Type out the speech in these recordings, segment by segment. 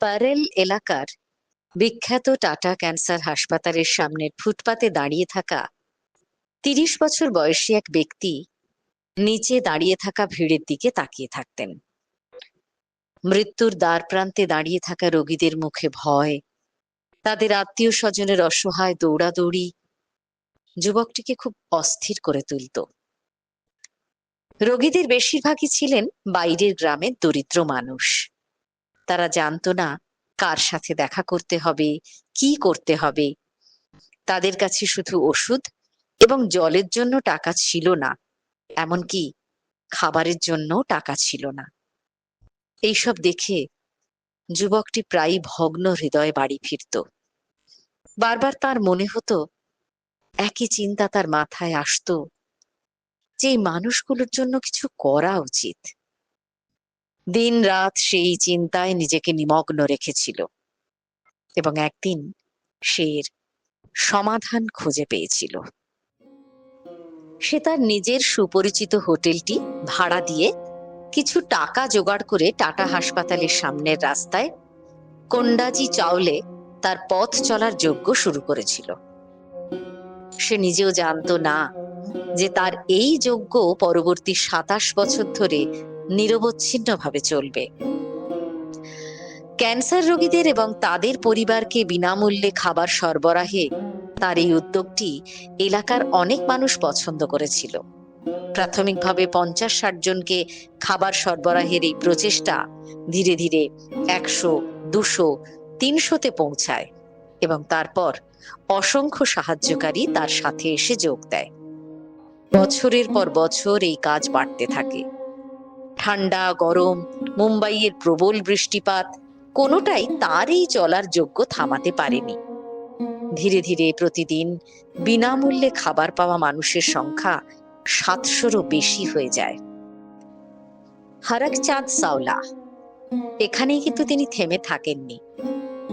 প্যারেল এলাকার বিখ্যাত tata cancer হাসপাতালের সামনের ফুটপাতে দাঁড়িয়ে থাকা তিরিশ বছর বয়সী এক ব্যক্তি নিচে দাঁড়িয়ে থাকা ভিড়ের দিকে তাকিয়ে থাকতেন। মৃত্যুর দ্বার প্রান্তে দাঁড়িয়ে থাকা রোগীদের মুখে ভয়, তাদের আত্মীয় স্বজনের অসহায় দৌড়াদৌড়ি যুবকটিকে খুব অস্থির করে তুলত। রোগীদের বেশিরভাগই ছিলেন বাইরের গ্রামের দরিদ্র মানুষ। তারা জানতো না কার সাথে দেখা করতে হবে, কি করতে হবে। তাদের কাছে শুধু ওষুধ এবং জলের জন্য টাকা ছিল না, এমনকি খাবারের জন্য টাকা ছিল না। এইসব দেখে যুবকটি প্রায়ই ভগ্ন হৃদয়ে বাড়ি ফিরত। বারবার তার মনে হতো, একই চিন্তা তার মাথায় আসতো যে মানুষগুলোর জন্য কিছু করা উচিত। দিন রাত সেই চিন্তায় নিজেকে নিমগ্ন রেখেছিল এবং একদিন সে সমাধান খুঁজে পেয়েছিল। সে তার নিজের সুপরিচিত হোটেলটি ভাড়া দিয়ে কিছু টাকা জোগাড় করে টাটা হাসপাতালের সামনের রাস্তায় কন্ডাজি চাওলে তার পথ চলার যোগ্য শুরু করেছিল। সে নিজেও জানতো না যে তার এই যোগ্য পরবর্তী সাতাশ বছর ধরে নিরবচ্ছিন্নভাবে চলবে। ক্যান্সার রোগীদের এবং তাদের পরিবারকে বিনামূল্যে খাবার সরবরাহে তার এই উদ্যোগটি এলাকার অনেক মানুষ পছন্দ করেছিল। প্রাথমিকভাবে পঞ্চাশ ষাট জনকে খাবার সরবরাহের এই প্রচেষ্টা ধীরে ধীরে একশো, দুশো, তিনশোতে পৌঁছায় এবং তারপর অসংখ্য সাহায্যকারী তার সাথে এসে যোগ দেয়। বছরের পর বছর এই কাজ বাড়তে থাকে। ঠান্ডা, গরম, মুম্বাইয়ের প্রবল বৃষ্টিপাত, কোনোটাই তার এই চলার যোগ্য থামাতে পারেনি। ধীরে ধীরে প্রতিদিন বিনামূল্যে খাবার পাওয়া মানুষের সংখ্যা সাতশোরও বেশি হয়ে যায়। হরকচাঁদ সাওলা, এখানেই কিন্তু তিনি থেমে থাকেননি।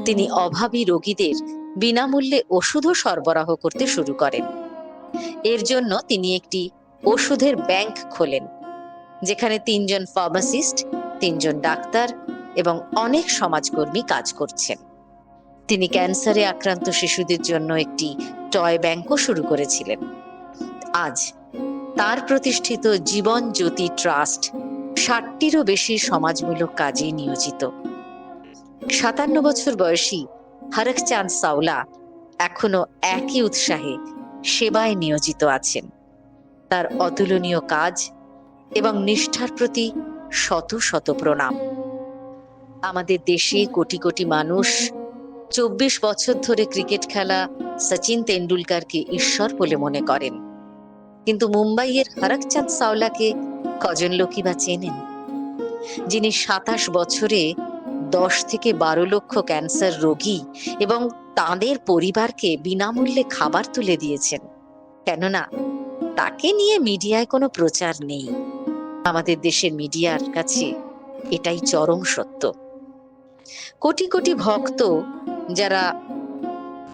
তিনি অভাবী রোগীদের বিনামূল্যে ওষুধও সরবরাহ করতে শুরু করেন। এর জন্য তিনি একটি ওষুধের ব্যাংক খোলেন। যেখানে তিনজন ফার্মাসিস্ট, তিনজন ডাক্তার এবং অনেক সমাজকর্মী কাজ করছেন। তিনি ক্যান্সারে আক্রান্ত শিশুদের জন্য একটি টয় ব্যাংকও শুরু করেছিলেন। আজ তার প্রতিষ্ঠিত জীবন জ্যোতি ট্রাস্ট ষাটটিরও বেশি সমাজমূলক কাজে নিয়োজিত। সাতান্ন বছর বয়সী হরকচাঁদ সাওলা এখনও একই উৎসাহে সেবায় নিয়োজিত আছেন। তার অতুলনীয় কাজ এবং নিষ্ঠার প্রতি শত শত প্রণাম। আমাদের দেশে কোটি কোটি মানুষ চব্বিশ বছর ধরে ক্রিকেট খেলা সচিন তেন্ডুলকারকে ঈশ্বর বলে মনে করেন। কিন্তু মুম্বাইয়ের হরকচাঁদ সাওলাকে কজন লোকই বা চেনেন? যিনি সাতাশ বছরে দশ থেকে বারো লক্ষ ক্যান্সার রোগী এবং তাদের পরিবারকে বিনামূল্যে খাবার তুলে দিয়েছেন। কেননা তাকে নিয়ে মিডিয়ায় কোনো প্রচার নেই। আমাদের দেশের মিডিয়ার কাছে এটাই চরম সত্য। কোটি কোটি ভক্ত যারা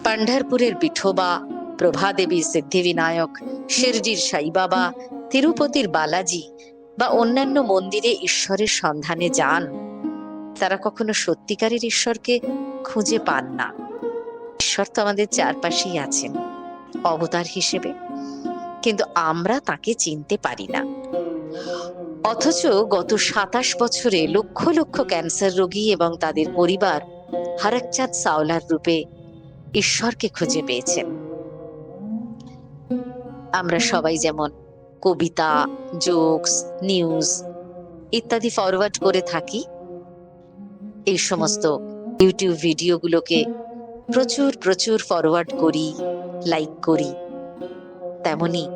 পান্ডারপুরের বিঠোবা, প্রভাদেবী সিদ্ধিবিনায়ক শিরজির সাই বাবা তিরুপতির বালাজি বা অন্যান্য মন্দিরে ঈশ্বরের সন্ধানে যান, তারা কখনো সত্যিকারের ঈশ্বরকে খুঁজে পান না। ঈশ্বর তো আমাদের চারপাশেই আছেন, অবতার হিসেবে। কিন্তু আমরা তাকে চিনতে পারি না। অথচ গত সাতাশ বছরে লক্ষ লক্ষ ক্যান্সার রোগী এবং তাদের পরিবার হরকচাঁদ সাওলার রূপে ঈশ্বরকে খুঁজে পেয়েছেন। আমরা সবাই যেমন কবিতা, জোকস, নিউজ ইত্যাদি ফরওয়ার্ড করে থাকি, এই সমস্ত ইউটিউব ভিডিওগুলোকে প্রচুর প্রচুর ফরওয়ার্ড করি লাইক করি। তেমনি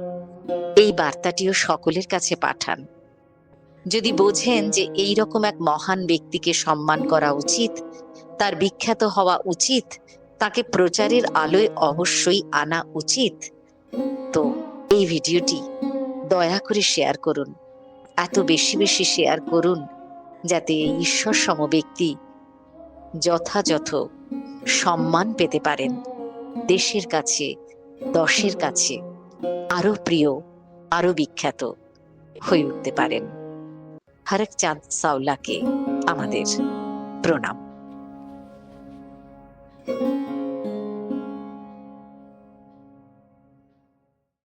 এই বার্তাটিও সকলের কাছে পাঠান। যদি বোঝেন যে এই রকম এক মহান ব্যক্তিকে সম্মান করা উচিত, তার বিখ্যাত হওয়া উচিত, তাকে প্রচারের আলোয় অবশ্যই আনা উচিত, তো এই ভিডিওটি দয়া করে শেয়ার করুন। এত বেশি বেশি শেয়ার করুন, যাতে ঈশ্বর সম ব্যক্তি যথাযথ সম্মান পেতে পারেন দেশের কাছে, দশের কাছে। আরও প্রিয় আরও বিখ্যাত হয়ে উঠতে পারেন। হরক চাঁদ সাওলাকে আমাদের প্রণাম।